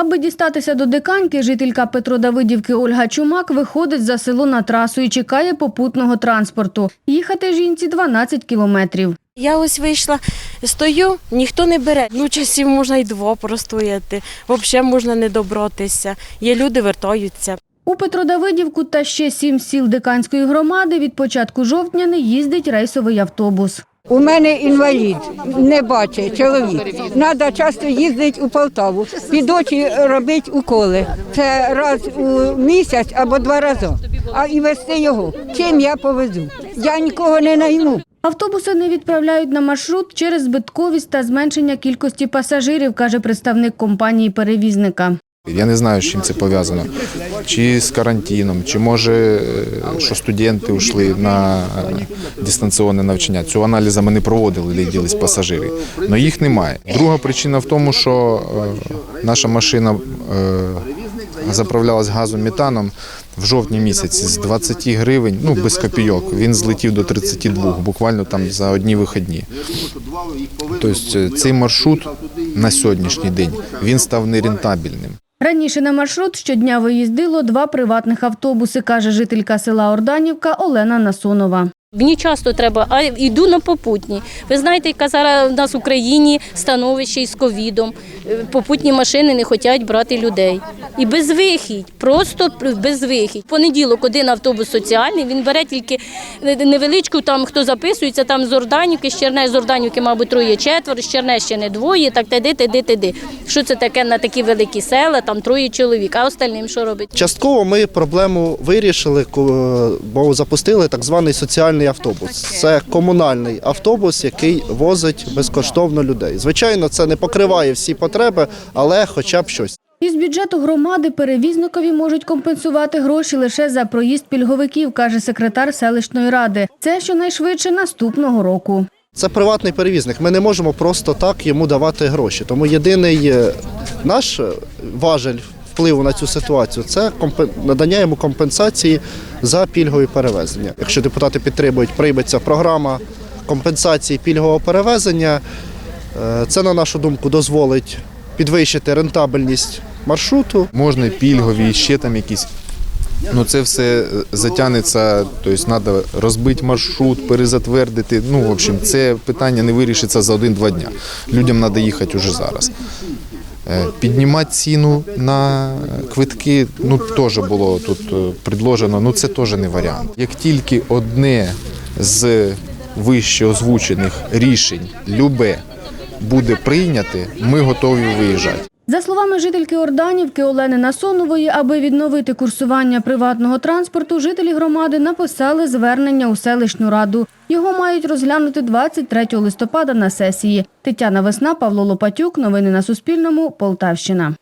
Аби дістатися до диканьки, жителька Петродавидівки Ольга Чумак виходить за село на трасу і чекає попутного транспорту. Їхати жінці 12 кілометрів. Я ось вийшла, стою, ніхто не бере. Ну, часів можна й два простояти. Взагалі можна не добратися. Є люди, вертаються. У Петродавидівку та ще сім сіл диканської громади від початку жовтня не їздить рейсовий автобус. У мене інвалід, не бачить чоловік. Треба часто їздити у Полтаву, під очі робити уколи. Це раз у місяць або два рази. А і вести його. Чим я повезу? Я нікого не найму. Автобуси не відправляють на маршрут через збитковість та зменшення кількості пасажирів, каже представник компанії перевізника. Я не знаю, з чим це пов'язано. Чи з карантином, чи може, е, що студенти йшли на дистанційне навчання. Цього аналізу ми не проводили, ліділись пасажири. Але їх немає. Друга причина в тому, що е, наша машина е, заправлялась газом метаном в жовтні місяці з 20 гривень, ну без копійок. Він злетів до 32, буквально там за одні вихідні. Тобто цей маршрут на сьогоднішній день він став нерентабельним. Раніше на маршрут щодня виїздило два приватних автобуси, каже жителька села Орданівка Олена Насонова. Мені часто треба, а йду на попутні. Ви знаєте, яка зараз у нас в Україні становище із ковідом. Е, Попутні машини не хочуть брати людей. І безвихідь, просто безвихідь. В Понеділок один автобус соціальний, він бере тільки невеличку, там хто записується, там з Орданівки, з Чернеж, з Орданівки, мабуть, троє четверо, з Чернещини двоє, так теди, теди, теди. Що це таке на такі великі села, там троє чоловік, а остальним що робить? Частково ми проблему вирішили, бо запустили так званий соціальний автобус. Це комунальний автобус, який возить безкоштовно людей. Звичайно, це не покриває всі потреби, але хоча б щось. Із бюджету громади перевізникові можуть компенсувати гроші лише за проїзд пільговиків, каже секретар селищної ради. Це щонайшвидше наступного року. Це приватний перевізник. Ми не можемо просто так йому давати гроші. Тому єдиний е, наш е, важель впливу на цю ситуацію це надання йому компенсації за пільгові перевезення. Якщо депутати підтримують, прийметься програма компенсації пільгового перевезення. Е, Це, на нашу думку, дозволить підвищити рентабельність маршруту. Можна пільгові, ще там якісь. Ну це все затягнеться, тобто треба розбити маршрут, перезатвердити. Ну, в общем, це питання не вирішиться за один-два дня. Людям треба їхати вже зараз. Е, Піднімати ціну на квитки, ну теж було тут е, предложено, ну це теж не варіант. Як тільки одне з вище озвучених рішень, любе, буде прийняте, ми готові виїжджати. За словами жительки Орданівки Олени Насонової, аби відновити курсування приватного транспорту, жителі громади написали звернення у селищну раду. Його мають розглянути 23 листопада на сесії. Тетяна Весна, Павло Лопатюк. Новини на Суспільному. Полтавщина.